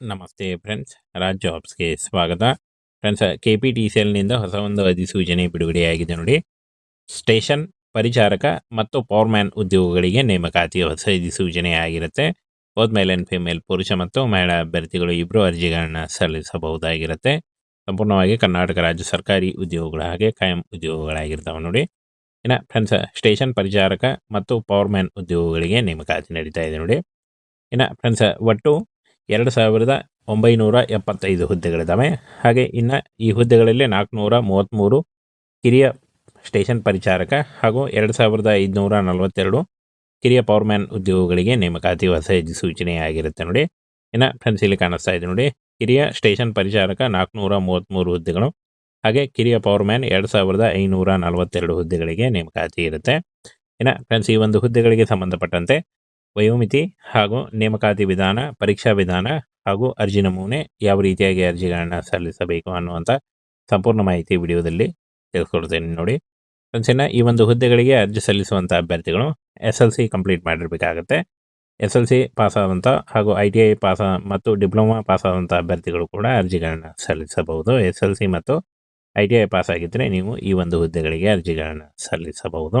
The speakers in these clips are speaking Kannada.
ನಮಸ್ತೆ ಫ್ರೆಂಡ್ಸ್ ರಾಜ್ ಜಾಬ್ಸ್ಗೆ ಸ್ವಾಗತ. Friends K P T C ಎಲ್ನಿಂದ ಹೊಸ ಒಂದು ಅಧಿಸೂಚನೆ ಬಿಡುಗಡೆಯಾಗಿದೆ ನೋಡಿ. ಸ್ಟೇಷನ್ ಪರಿಚಾರಕ ಮತ್ತು ಪವರ್ಮ್ಯಾನ್ ಉದ್ಯೋಗಗಳಿಗೆ ನೇಮಕಾತಿ ಹೊಸ ಅಧಿಸೂಚನೆ ಆಗಿರುತ್ತೆ. ಹೋದ ಮೇಲ್ ಆ್ಯಂಡ್ ಫಿಮೇಲ್ ಪುರುಷ ಮತ್ತು ಮಹಿಳಾ ಅಭ್ಯರ್ಥಿಗಳು ಇಬ್ಬರು ಅರ್ಜಿಗಳನ್ನ ಸಲ್ಲಿಸಬಹುದಾಗಿರುತ್ತೆ. ಸಂಪೂರ್ಣವಾಗಿ ಕರ್ನಾಟಕ ರಾಜ್ಯ ಸರ್ಕಾರಿ ಉದ್ಯೋಗಗಳ ಹಾಗೆ ಕಾಯಂ ಉದ್ಯೋಗಗಳಾಗಿರ್ತಾವೆ ನೋಡಿ. ಇನ್ನು ಫ್ರೆಂಡ್ಸ್ ಸ್ಟೇಷನ್ ಪರಿಚಾರಕ ಮತ್ತು ಪವರ್ಮ್ಯಾನ್ ಉದ್ಯೋಗಗಳಿಗೆ ನೇಮಕಾತಿ ನಡೀತಾ ಇದೆ ನೋಡಿ. ಇನ್ನು ಫ್ರೆಂಡ್ಸ್ ಒಟ್ಟು ಎರಡು ಸಾವಿರದ ಒಂಬೈನೂರ ಎಪ್ಪತ್ತೈದು ಹುದ್ದೆಗಳಿದ್ದಾವೆ. ಹಾಗೆ ಇನ್ನು ಈ ಹುದ್ದೆಗಳಲ್ಲಿ ನಾಲ್ಕುನೂರ ಮೂವತ್ತ್ಮೂರು ಕಿರಿಯ ಸ್ಟೇಷನ್ ಪರಿಚಾರಕ ಹಾಗೂ ಎರಡು ಸಾವಿರದ ಐದುನೂರ ನಲವತ್ತೆರಡು ಕಿರಿಯ ಪವರ್ಮ್ಯಾನ್ ಉದ್ಯೋಗಗಳಿಗೆ ನೇಮಕಾತಿ ಹೊಸ ಸೂಚನೆ ಆಗಿರುತ್ತೆ ನೋಡಿ. ಇನ್ನು ಫ್ರೆಂಡ್ಸ್, ಇಲ್ಲಿ ಕಾಣಿಸ್ತಾ ಇದೆ ನೋಡಿ. ಕಿರಿಯ ಸ್ಟೇಷನ್ ಪರಿಚಾರಕ ನಾಲ್ಕುನೂರ ಮೂವತ್ತ್ಮೂರು ಹುದ್ದೆಗಳು ಹಾಗೆ ಕಿರಿಯ ಪವರ್ಮ್ಯಾನ್ ಎರಡು ಸಾವಿರದ ಐನೂರ ನಲವತ್ತೆರಡು ಹುದ್ದೆಗಳಿಗೆ ನೇಮಕಾತಿ ಇರುತ್ತೆ. ಇನ್ನು ಫ್ರೆಂಡ್ಸ್, ಈ ಒಂದು ಹುದ್ದೆಗಳಿಗೆ ಸಂಬಂಧಪಟ್ಟಂತೆ ವಯೋಮಿತಿ ಹಾಗೂ ನೇಮಕಾತಿ ವಿಧಾನ, ಪರೀಕ್ಷಾ ವಿಧಾನ ಹಾಗೂ ಅರ್ಜಿ ನಮೂನೆ ಯಾವ ರೀತಿಯಾಗಿ ಅರ್ಜಿಗಳನ್ನು ಸಲ್ಲಿಸಬೇಕು ಅನ್ನುವಂಥ ಸಂಪೂರ್ಣ ಮಾಹಿತಿ ವಿಡಿಯೋದಲ್ಲಿ ತಿಳಿಸ್ಕೊಡ್ತೇನೆ ನೋಡಿ. ಇನ್ನು ಈ ಒಂದು ಹುದ್ದೆಗಳಿಗೆ ಅರ್ಜಿ ಸಲ್ಲಿಸುವಂಥ ಅಭ್ಯರ್ಥಿಗಳು ಎಸ್ ಎಲ್ ಸಿ ಕಂಪ್ಲೀಟ್ ಮಾಡಿರಬೇಕಾಗತ್ತೆ. ಎಸ್ ಎಲ್ ಸಿ ಪಾಸಾದಂಥ ಹಾಗೂ ಐ ಟಿ ಐ ಪಾಸ ಮತ್ತು ಡಿಪ್ಲೊಮಾ ಪಾಸಾದಂಥ ಅಭ್ಯರ್ಥಿಗಳು ಕೂಡ ಅರ್ಜಿಗಳನ್ನು ಸಲ್ಲಿಸಬಹುದು. ಎಸ್ ಎಲ್ ಸಿ ಮತ್ತು ಐ ಟಿ ಐ ಪಾಸ್ ಆಗಿದ್ದರೆ ನೀವು ಈ ಒಂದು ಹುದ್ದೆಗಳಿಗೆ ಅರ್ಜಿಗಳನ್ನು ಸಲ್ಲಿಸಬಹುದು.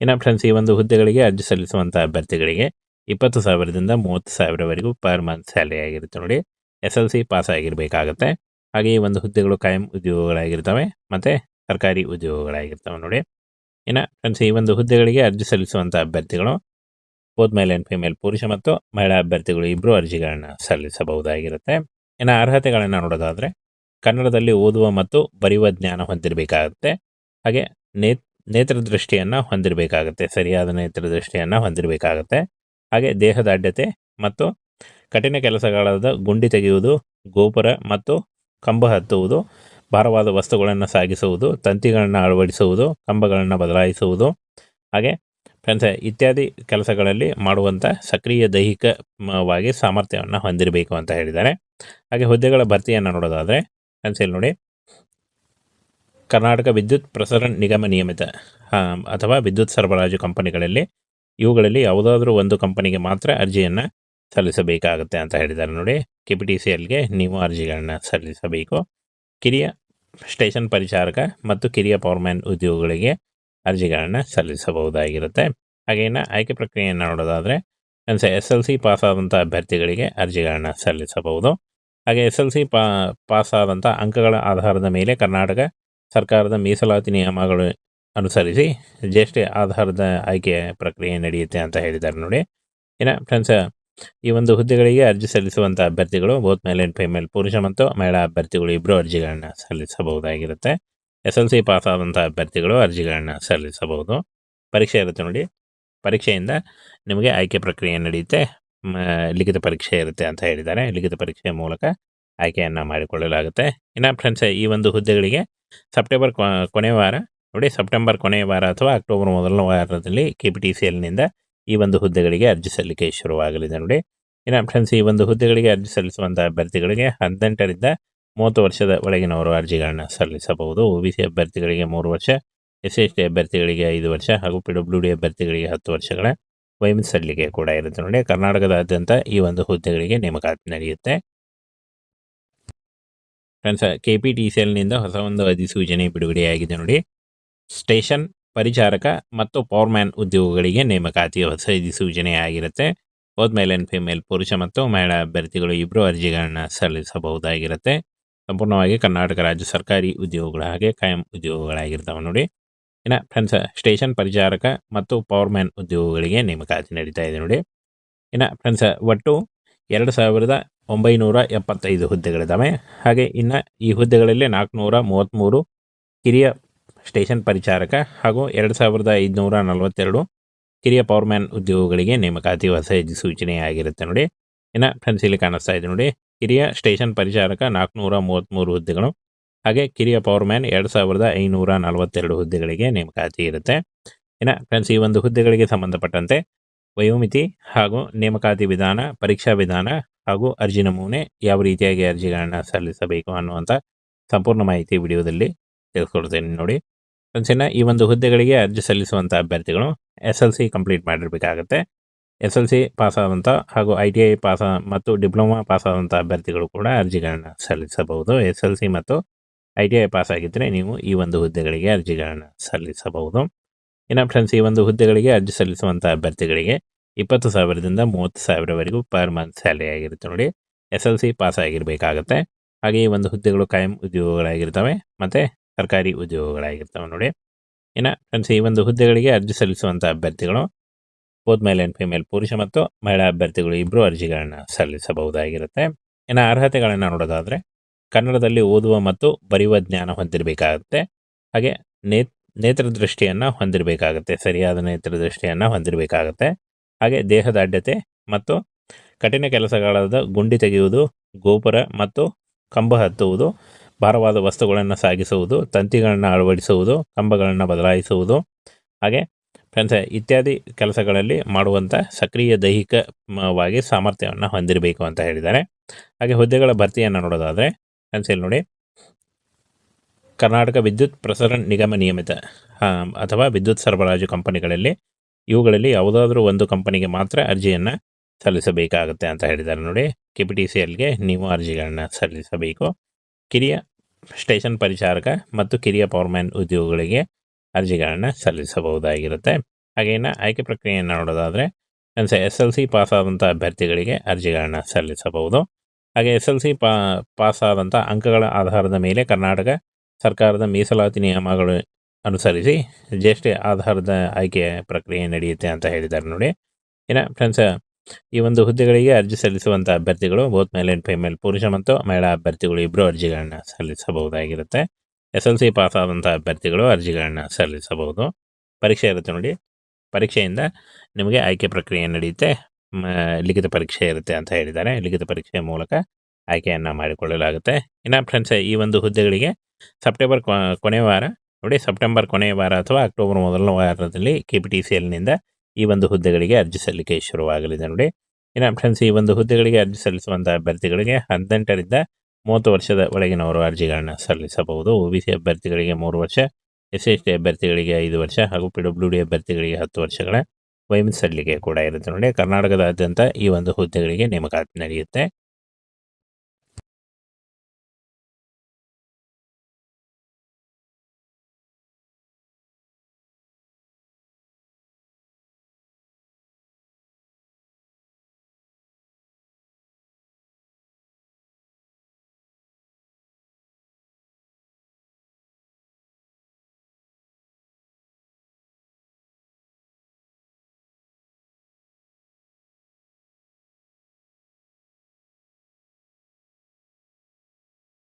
ಇನ್ನು ಫ್ರೆಂಡ್ಸ್, ಈ ಒಂದು ಹುದ್ದೆಗಳಿಗೆ ಅರ್ಜಿ ಸಲ್ಲಿಸುವಂಥ ಅಭ್ಯರ್ಥಿಗಳಿಗೆ ಇಪ್ಪತ್ತು ಸಾವಿರದಿಂದ ಮೂವತ್ತು ಸಾವಿರವರೆಗೂ ಪರ್ ಮಂತ್ ಸ್ಯಾಲರಿ ಆಗಿರುತ್ತೆ ನೋಡಿ. ಎಸ್ ಎಲ್ ಸಿ ಪಾಸ್ ಆಗಿರಬೇಕಾಗತ್ತೆ ಹಾಗೆ ಈ ಒಂದು ಹುದ್ದೆಗಳು ಕಾಯಂ ಉದ್ಯೋಗಗಳಾಗಿರ್ತವೆ ಮತ್ತು ಸರ್ಕಾರಿ ಉದ್ಯೋಗಗಳಾಗಿರ್ತವೆ ನೋಡಿ. ಇನ್ನು ಫ್ರೆಂಡ್ಸ್, ಈ ಒಂದು ಹುದ್ದೆಗಳಿಗೆ ಅರ್ಜಿ ಸಲ್ಲಿಸುವಂಥ ಅಭ್ಯರ್ಥಿಗಳು ಬೋತ್ ಮೇಲ್ ಆ್ಯಂಡ್ ಫಿಮೇಲ್ ಪುರುಷ ಮತ್ತು ಮಹಿಳಾ ಅಭ್ಯರ್ಥಿಗಳು ಇಬ್ಬರು ಅರ್ಜಿಗಳನ್ನು ಸಲ್ಲಿಸಬಹುದಾಗಿರುತ್ತೆ. ಇನ್ನು ಅರ್ಹತೆಗಳನ್ನು ನೋಡೋದಾದರೆ ಕನ್ನಡದಲ್ಲಿ ಓದುವ ಮತ್ತು ಬರೆಯುವ ಜ್ಞಾನ ಹೊಂದಿರಬೇಕಾಗುತ್ತೆ. ಹಾಗೆ ನೇತ್ರ ನೇತ್ರದೃಷ್ಟಿಯನ್ನು ಹೊಂದಿರಬೇಕಾಗುತ್ತೆ. ಸರಿಯಾದ ನೇತ್ರದೃಷ್ಟಿಯನ್ನು ಹೊಂದಿರಬೇಕಾಗುತ್ತೆ. ಹಾಗೆ ದೇಹದಾಢ್ಯತೆ ಮತ್ತು ಕಠಿಣ ಕೆಲಸಗಳಾದ ಗುಂಡಿ ತೆಗೆಯುವುದು, ಗೋಪುರ ಮತ್ತು ಕಂಬ ಹತ್ತುವುದು, ಭಾರವಾದ ವಸ್ತುಗಳನ್ನು ಸಾಗಿಸುವುದು, ತಂತಿಗಳನ್ನು ಅಳವಡಿಸುವುದು, ಕಂಬಗಳನ್ನು ಬದಲಾಯಿಸುವುದು, ಹಾಗೆ ಫ್ರೆಂಡ್ಸ್ ಇತ್ಯಾದಿ ಕೆಲಸಗಳಲ್ಲಿ ಮಾಡುವಂಥ ಸಕ್ರಿಯ ದೈಹಿಕವಾಗಿ ಸಾಮರ್ಥ್ಯವನ್ನು ಹೊಂದಿರಬೇಕು ಅಂತ ಹೇಳಿದ್ದಾರೆ. ಹಾಗೆ ಹುದ್ದೆಗಳ ಭರ್ತಿಯನ್ನು ನೋಡೋದಾದರೆ ಫ್ರೆಂಡ್ಸ್ ಇಲ್ಲಿ ನೋಡಿ, ಕರ್ನಾಟಕ ವಿದ್ಯುತ್ ಪ್ರಸರಣ ನಿಗಮ ನಿಯಮಿತ ಅಥವಾ ವಿದ್ಯುತ್ ಸರಬರಾಜು ಕಂಪನಿಗಳಲ್ಲಿ ಇವುಗಳಲ್ಲಿ ಯಾವುದಾದ್ರೂ ಒಂದು ಕಂಪನಿಗೆ ಮಾತ್ರ ಅರ್ಜಿಯನ್ನು ಸಲ್ಲಿಸಬೇಕಾಗುತ್ತೆ ಅಂತ ಹೇಳಿದ್ದಾರೆ ನೋಡಿ. ಕೆ ಪಿ ಟಿ ಸಿ ಎಲ್ಗೆ ನೀವು ಅರ್ಜಿಗಳನ್ನು ಸಲ್ಲಿಸಬೇಕು. ಕಿರಿಯ ಸ್ಟೇಷನ್ ಪರಿಚಾರಕ ಮತ್ತು ಕಿರಿಯ ಪವರ್ಮ್ಯಾನ್ ಉದ್ಯೋಗಗಳಿಗೆ ಅರ್ಜಿಗಳನ್ನು ಸಲ್ಲಿಸಬಹುದಾಗಿರುತ್ತೆ. ಹಾಗೆ ಆಯ್ಕೆ ಪ್ರಕ್ರಿಯೆಯನ್ನು ನೋಡೋದಾದರೆ ಎಸ್ ಎಲ್ ಸಿ ಪಾಸಾದಂಥ ಅಭ್ಯರ್ಥಿಗಳಿಗೆ ಅರ್ಜಿಗಳನ್ನು ಸಲ್ಲಿಸಬಹುದು. ಹಾಗೆ ಎಸ್ ಎಲ್ ಸಿ ಪಾ ಪಾಸಾದಂಥ ಅಂಕಗಳ ಆಧಾರದ ಮೇಲೆ ಕರ್ನಾಟಕ ಸರ್ಕಾರದ ಮೀಸಲಾತಿ ನಿಯಮಗಳು ಅನುಸರಿಸಿ ಜ್ಯೇಷ್ಠ ಆಧಾರದ ಆಯ್ಕೆ ಪ್ರಕ್ರಿಯೆ ನಡೆಯುತ್ತೆ ಅಂತ ಹೇಳಿದ್ದಾರೆ ನೋಡಿ. ಏನ ಫ್ರೆಂಡ್ಸ್, ಈ ಒಂದು ಹುದ್ದೆಗಳಿಗೆ ಅರ್ಜಿ ಸಲ್ಲಿಸುವಂಥ ಅಭ್ಯರ್ಥಿಗಳು, ಬೋತ್ ಮೇಲ್ ಆ್ಯಂಡ್ ಫೀಮೇಲ್ ಪುರುಷ ಮತ್ತು ಮಹಿಳಾ ಅಭ್ಯರ್ಥಿಗಳು ಇಬ್ಬರು ಅರ್ಜಿಗಳನ್ನು ಸಲ್ಲಿಸಬಹುದಾಗಿರುತ್ತೆ. ಎಸ್ ಎಲ್ ಸಿ ಪಾಸ್ ಆದಂಥ ಅಭ್ಯರ್ಥಿಗಳು ಅರ್ಜಿಗಳನ್ನು ಸಲ್ಲಿಸಬಹುದು. ಪರೀಕ್ಷೆ ಇರುತ್ತೆ ನೋಡಿ. ಪರೀಕ್ಷೆಯಿಂದ ನಿಮಗೆ ಆಯ್ಕೆ ಪ್ರಕ್ರಿಯೆ ನಡೆಯುತ್ತೆ. ಲಿಖಿತ ಪರೀಕ್ಷೆ ಇರುತ್ತೆ ಅಂತ ಹೇಳಿದ್ದಾರೆ. ಲಿಖಿತ ಪರೀಕ್ಷೆಯ ಮೂಲಕ ಆಯ್ಕೆಯನ್ನು ಮಾಡಿಕೊಳ್ಳಲಾಗುತ್ತೆ. ಇನ್ನು ಫ್ರೆಂಡ್ಸ್, ಈ ಒಂದು ಹುದ್ದೆಗಳಿಗೆ ಸೆಪ್ಟೆಂಬರ್ ಕೊನೆ ವಾರ ನೋಡಿ, ಸೆಪ್ಟೆಂಬರ್ ಕೊನೆಯ ವಾರ ಅಥವಾ ಅಕ್ಟೋಬರ್ ಮೊದಲನೇ ವಾರದಲ್ಲಿ ಕೆ ಪಿ ಟಿ ಸಿ ಎಲ್ನಿಂದ ಈ ಒಂದು ಹುದ್ದೆಗಳಿಗೆ ಅರ್ಜಿ ಸಲ್ಲಿಕೆ ಶುರುವಾಗಲಿದೆ ನೋಡಿ. ಇನ್ನು ಆಪ್ಷನ್ಸ್ ಈ ಒಂದು ಹುದ್ದೆಗಳಿಗೆ ಅರ್ಜಿ ಸಲ್ಲಿಸುವಂಥ ಅಭ್ಯರ್ಥಿಗಳಿಗೆ ಹದಿನೆಂಟರಿಂದ ಮೂವತ್ತು ವರ್ಷದ ಒಳಗಿನವರು ಅರ್ಜಿಗಳನ್ನು ಸಲ್ಲಿಸಬಹುದು. ಒ ಸಿ ಅಭ್ಯರ್ಥಿಗಳಿಗೆ ಮೂರು ವರ್ಷ, ಎಸ್ ಎಸ್ ಟಿ ಅಭ್ಯರ್ಥಿಗಳಿಗೆ ಐದು ವರ್ಷ ಹಾಗೂ ಪಿ ಡಬ್ಲ್ಯೂ ಡಿ ಅಭ್ಯರ್ಥಿಗಳಿಗೆ ಹತ್ತು ವರ್ಷಗಳ ವೈಮಿ ಸಲ್ಲಿಕೆ ಕೂಡ ಇರುತ್ತೆ ನೋಡಿ. ಕರ್ನಾಟಕದಾದ್ಯಂತ ಈ ಒಂದು ಹುದ್ದೆಗಳಿಗೆ ನೇಮಕಾತಿ ನಡೆಯುತ್ತೆ. Friends K P T C ಎಲ್ನಿಂದ ಹೊಸ ಒಂದು ಅಧಿಸೂಚನೆ ಬಿಡುಗಡೆಯಾಗಿದೆ ನೋಡಿ. ಸ್ಟೇಷನ್, ಪರಿಚಾರಕ ಮತ್ತು ಪವರ್ಮ್ಯಾನ್ ಉದ್ಯೋಗಗಳಿಗೆ ನೇಮಕಾತಿ ಹೊಸ ಅಧಿಸೂಚನೆ ಆಗಿರುತ್ತೆ. ಹೋದ ಮೇಲ್ ಆ್ಯಂಡ್ ಫಿಮೇಲ್, ಪುರುಷ ಮತ್ತು ಮಹಿಳಾ ಅಭ್ಯರ್ಥಿಗಳು ಇಬ್ಬರು ಅರ್ಜಿಗಳನ್ನು ಸಲ್ಲಿಸಬಹುದಾಗಿರುತ್ತೆ. ಸಂಪೂರ್ಣವಾಗಿ ಕರ್ನಾಟಕ ರಾಜ್ಯ ಸರ್ಕಾರಿ ಉದ್ಯೋಗಗಳ ಹಾಗೆ ಕಾಯಂ ಉದ್ಯೋಗಗಳಾಗಿರ್ತಾವೆ ನೋಡಿ. ಇನ್ನು ಫ್ರೆಂಡ್ಸ್, ಸ್ಟೇಷನ್, ಪರಿಚಾರಕ ಮತ್ತು ಪವರ್ಮ್ಯಾನ್ ಉದ್ಯೋಗಗಳಿಗೆ ನೇಮಕಾತಿ ನಡೀತಾ ಇದೆ ನೋಡಿ. ಇನ್ನು ಫ್ರೆಂಡ್ಸ್, ಒಟ್ಟು ಎರಡು ಸಾವಿರದ ಒಂಬೈನೂರ ಎಪ್ಪತ್ತೈದು ಹುದ್ದೆಗಳಿದ್ದಾವೆ. ಹಾಗೆ ಇನ್ನು ಈ ಹುದ್ದೆಗಳಲ್ಲಿ ನಾಲ್ಕುನೂರ ಮೂವತ್ತ್ಮೂರು ಕಿರಿಯ ಸ್ಟೇಷನ್ ಪರಿಚಾರಕ ಹಾಗೂ ಎರಡು ಸಾವಿರದ ಐದುನೂರ ನಲವತ್ತೆರಡು ಕಿರಿಯ ಪವರ್ಮ್ಯಾನ್ ಉದ್ಯೋಗಗಳಿಗೆ ನೇಮಕಾತಿ ಹೊಸ ಸೂಚನೆ ಆಗಿರುತ್ತೆ ನೋಡಿ. ಇನ್ನು ಫ್ರೆಂಡ್ಸ್, ಇಲ್ಲಿ ಕಾಣಿಸ್ತಾ ಇದೆ ನೋಡಿ. ಕಿರಿಯ ಸ್ಟೇಷನ್ ಪರಿಚಾರಕ ನಾಲ್ಕುನೂರ ಮೂವತ್ತ್ಮೂರು ಹುದ್ದೆಗಳು ಹಾಗೆ ಕಿರಿಯ ಪವರ್ಮ್ಯಾನ್ ಎರಡು ಸಾವಿರದ ಐನೂರ ನಲವತ್ತೆರಡು ಹುದ್ದೆಗಳಿಗೆ ನೇಮಕಾತಿ ಇರುತ್ತೆ. ಇನ್ನು ಫ್ರೆಂಡ್ಸ್, ಈ ಒಂದು ಹುದ್ದೆಗಳಿಗೆ ಸಂಬಂಧಪಟ್ಟಂತೆ ವಯೋಮಿತಿ ಹಾಗೂ ನೇಮಕಾತಿ ವಿಧಾನ, ಪರೀಕ್ಷಾ ವಿಧಾನ ಹಾಗೂ ಅರ್ಜಿ ನಮೂನೆ ಯಾವ ರೀತಿಯಾಗಿ ಅರ್ಜಿಗಳನ್ನು ಸಲ್ಲಿಸಬೇಕು ಅನ್ನುವಂಥ ಸಂಪೂರ್ಣ ಮಾಹಿತಿ ವಿಡಿಯೋದಲ್ಲಿ ತಿಳಿಸ್ಕೊಡ್ತೇನೆ ನೋಡಿ. ಇನ್ನು ಈ ಒಂದು ಹುದ್ದೆಗಳಿಗೆ ಅರ್ಜಿ ಸಲ್ಲಿಸುವಂಥ ಅಭ್ಯರ್ಥಿಗಳು ಎಸ್ ಎಲ್ ಸಿ ಕಂಪ್ಲೀಟ್ ಮಾಡಿರಬೇಕಾಗತ್ತೆ. ಎಸ್ ಎಲ್ ಸಿ ಪಾಸಾದಂಥ ಹಾಗೂ ಐ ಟಿ ಐ ಪಾಸ ಮತ್ತು ಡಿಪ್ಲೊಮಾ ಪಾಸ್ ಪಾಸಾದಂಥ ಅಭ್ಯರ್ಥಿಗಳು ಕೂಡ ಅರ್ಜಿಗಳನ್ನು ಸಲ್ಲಿಸಬಹುದು. ಎಸ್ ಎಲ್ ಸಿ ಮತ್ತು ಐ ಟಿ ಐ ಪಾಸ್ ಆಗಿದ್ದರೆ ನೀವು ಈ ಒಂದು ಹುದ್ದೆಗಳಿಗೆ ಅರ್ಜಿಗಳನ್ನು ಸಲ್ಲಿಸಬಹುದು. ಇನ್ನು ಫ್ರೆಂಡ್ಸ್ ಈ ಒಂದು ಹುದ್ದೆಗಳಿಗೆ ಅರ್ಜಿ ಸಲ್ಲಿಸುವಂಥ ಅಭ್ಯರ್ಥಿಗಳಿಗೆ ಇಪ್ಪತ್ತು ಸಾವಿರದಿಂದ ಮೂವತ್ತು ಸಾವಿರವರೆಗೂ ಪರ್ ಮಂತ್ ಸ್ಯಾಲರಿ ಆಗಿರುತ್ತೆ ನೋಡಿ. ಎಸ್ ಎಲ್ ಸಿ ಪಾಸ್ ಆಗಿರಬೇಕಾಗತ್ತೆ ಹಾಗೆ ಈ ಒಂದು ಹುದ್ದೆಗಳು ಕಾಯಂ ಉದ್ಯೋಗಗಳಾಗಿರ್ತವೆ. ಮತ್ತು ಸರ್ಕಾರಿ ಉದ್ಯೋಗಗಳಾಗಿರ್ತವೆ ನೋಡಿ. ಇನ್ನು ಫ್ರೆಂಡ್ಸ್ ಈ ಒಂದು ಹುದ್ದೆಗಳಿಗೆ ಅರ್ಜಿ ಸಲ್ಲಿಸುವಂಥ ಅಭ್ಯರ್ಥಿಗಳು ಬೋತ್ ಮೇಲ್ ಆ್ಯಂಡ್ ಫಿಮೇಲ್ ಪುರುಷ ಮತ್ತು ಮಹಿಳಾ ಅಭ್ಯರ್ಥಿಗಳು ಇಬ್ಬರು ಅರ್ಜಿಗಳನ್ನು ಸಲ್ಲಿಸಬಹುದಾಗಿರುತ್ತೆ. ಇನ್ನು ಅರ್ಹತೆಗಳನ್ನು ನೋಡೋದಾದರೆ, ಕನ್ನಡದಲ್ಲಿ ಓದುವ ಮತ್ತು ಬರೆಯುವ ಜ್ಞಾನ ಹೊಂದಿರಬೇಕಾಗುತ್ತೆ. ಹಾಗೆ ನೇ ನೇತ್ರದೃಷ್ಟಿಯನ್ನು ಹೊಂದಿರಬೇಕಾಗುತ್ತೆ, ಸರಿಯಾದ ನೇತ್ರದೃಷ್ಟಿಯನ್ನು ಹೊಂದಿರಬೇಕಾಗುತ್ತೆ. ಹಾಗೆ ದೇಹದ ಅಡ್ಡತೆ ಮತ್ತು ಕಠಿಣ ಕೆಲಸಗಳಾದ ಗುಂಡಿ ತೆಗೆಯುವುದು, ಗೋಪುರ ಮತ್ತು ಕಂಬ ಹತ್ತುವುದು ಭಾರವಾದ ವಸ್ತುಗಳನ್ನು ಸಾಗಿಸುವುದು, ತಂತಿಗಳನ್ನು ಅಳವಡಿಸುವುದು, ಕಂಬಗಳನ್ನು ಬದಲಾಯಿಸುವುದು. ಹಾಗೆ ಫ್ರೆಂಡ್ಸ್, ಇತ್ಯಾದಿ ಕೆಲಸಗಳಲ್ಲಿ ಮಾಡುವಂಥ ಸಕ್ರಿಯ ದೈಹಿಕವಾಗಿ ಸಾಮರ್ಥ್ಯವನ್ನು ಹೊಂದಿರಬೇಕು ಅಂತ ಹೇಳಿದ್ದಾರೆ. ಹಾಗೆ ಹುದ್ದೆಗಳ ಭರ್ತಿಯನ್ನು ನೋಡೋದಾದರೆ, ಫ್ರೆಂಡ್ಸ್ ಇಲ್ಲಿ ನೋಡಿ, ಕರ್ನಾಟಕ ವಿದ್ಯುತ್ ಪ್ರಸರಣ ನಿಗಮ ನಿಯಮಿತ ಅಥವಾ ವಿದ್ಯುತ್ ಸರಬರಾಜು ಕಂಪನಿಗಳಲ್ಲಿ, ಇವುಗಳಲ್ಲಿ ಯಾವುದಾದ್ರೂ ಒಂದು ಕಂಪನಿಗೆ ಮಾತ್ರ ಅರ್ಜಿಯನ್ನು ಸಲ್ಲಿಸಬೇಕಾಗುತ್ತೆ ಅಂತ ಹೇಳಿದ್ದಾರೆ. ನೋಡಿ ಕೆ ಪಿ ಟಿ ಸಿ ಎಲ್ಗೆ ನೀವು ಅರ್ಜಿಗಳನ್ನು ಸಲ್ಲಿಸಬೇಕು. ಕಿರಿಯ ಸ್ಟೇಷನ್ ಪರಿಚಾರಕ ಮತ್ತು ಕಿರಿಯ ಪವರ್ಮ್ಯಾನ್ ಉದ್ಯೋಗಗಳಿಗೆ ಅರ್ಜಿಗಳನ್ನು ಸಲ್ಲಿಸಬಹುದಾಗಿರುತ್ತೆ. ಹಾಗೆ ಇನ್ನು ಆಯ್ಕೆ ಪ್ರಕ್ರಿಯೆಯನ್ನು ನೋಡೋದಾದರೆ ಎಸ್ ಎಲ್ ಸಿ ಪಾಸಾದಂಥ ಅಭ್ಯರ್ಥಿಗಳಿಗೆ ಅರ್ಜಿಗಳನ್ನು ಸಲ್ಲಿಸಬಹುದು. ಹಾಗೆ ಎಸ್ ಎಲ್ ಸಿ ಪಾ ಪಾಸಾದಂಥ ಅಂಕಗಳ ಆಧಾರದ ಮೇಲೆ ಕರ್ನಾಟಕ ಸರ್ಕಾರದ ಮೀಸಲಾತಿ ನಿಯಮಗಳು ಅನುಸರಿಸಿ ಜ್ಯೇಷ್ಠ ಆಧಾರದ ಆಯ್ಕೆ ಪ್ರಕ್ರಿಯೆ ನಡೆಯುತ್ತೆ ಅಂತ ಹೇಳಿದ್ದಾರೆ ನೋಡಿ. ಇನ್ನು ಫ್ರೆಂಡ್ಸ್ ಈ ಒಂದು ಹುದ್ದೆಗಳಿಗೆ ಅರ್ಜಿ ಸಲ್ಲಿಸುವಂಥ ಅಭ್ಯರ್ಥಿಗಳು, ಬೋತ್ ಮೇಲ್ ಆ್ಯಂಡ್ ಫೈಮೇಲ್ ಪುರುಷ ಮತ್ತು ಮಹಿಳಾ ಅಭ್ಯರ್ಥಿಗಳು ಇಬ್ಬರು ಅರ್ಜಿಗಳನ್ನು ಸಲ್ಲಿಸಬಹುದಾಗಿರುತ್ತೆ. ಎಸ್ ಎಲ್ ಸಿ ಪಾಸ್ ಆದಂಥ ಅಭ್ಯರ್ಥಿಗಳು ಅರ್ಜಿಗಳನ್ನು ಸಲ್ಲಿಸಬಹುದು. ಪರೀಕ್ಷೆ ಇರುತ್ತೆ ನೋಡಿ. ಪರೀಕ್ಷೆಯಿಂದ ನಿಮಗೆ ಆಯ್ಕೆ ಪ್ರಕ್ರಿಯೆ ನಡೆಯುತ್ತೆ. ಲಿಖಿತ ಪರೀಕ್ಷೆ ಇರುತ್ತೆ ಅಂತ ಹೇಳಿದ್ದಾರೆ. ಲಿಖಿತ ಪರೀಕ್ಷೆ ಮೂಲಕ ಆಯ್ಕೆಯನ್ನು ಮಾಡಿಕೊಳ್ಳಲಾಗುತ್ತೆ. ಇನ್ನು ಫ್ರೆಂಡ್ಸ್ ಈ ಒಂದು ಹುದ್ದೆಗಳಿಗೆ ಸೆಪ್ಟೆಂಬರ್ ಕೊನೆಯ ವಾರ, ನೋಡಿ ಸೆಪ್ಟೆಂಬರ್ ಕೊನೆಯ ವಾರ ಅಥವಾ ಅಕ್ಟೋಬರ್ ಮೊದಲನೇ ವಾರದಲ್ಲಿ ಕೆ ಪಿ ಟಿ ಸಿ ಎಲ್ನಿಂದ ಈ ಒಂದು ಹುದ್ದೆಗಳಿಗೆ ಅರ್ಜಿ ಸಲ್ಲಿಕೆ ಶುರುವಾಗಲಿದೆ ನೋಡಿ. ಇನ್ನು ಫ್ರೆಂಡ್ಸ್ ಈ ಒಂದು ಹುದ್ದೆಗಳಿಗೆ ಅರ್ಜಿ ಸಲ್ಲಿಸುವಂತಹ ಅಭ್ಯರ್ಥಿಗಳಿಗೆ ಹದಿನೆಂಟರಿಂದ ಮೂವತ್ತು ವರ್ಷದ ಒಳಗಿನವರು ಅರ್ಜಿಗಳನ್ನು ಸಲ್ಲಿಸಬಹುದು. ಒ ಸಿ ಅಭ್ಯರ್ಥಿಗಳಿಗೆ ಮೂರು ವರ್ಷ, ಎಸ್ ಎಸ್ ಟಿ ಅಭ್ಯರ್ಥಿಗಳಿಗೆ ಐದು ವರ್ಷ ಹಾಗೂ ಪಿ ಡಬ್ಲ್ಯೂ ಡಿ ಅಭ್ಯರ್ಥಿಗಳಿಗೆ ಹತ್ತು ವರ್ಷಗಳ ವೈಮನ್ ಸಲ್ಲಿಕೆ ಕೂಡ ಇರುತ್ತೆ ನೋಡಿ. ಕರ್ನಾಟಕದಾದ್ಯಂತ ಈ ಒಂದು ಹುದ್ದೆಗಳಿಗೆ ನೇಮಕಾತಿ ನಡೆಯುತ್ತೆ.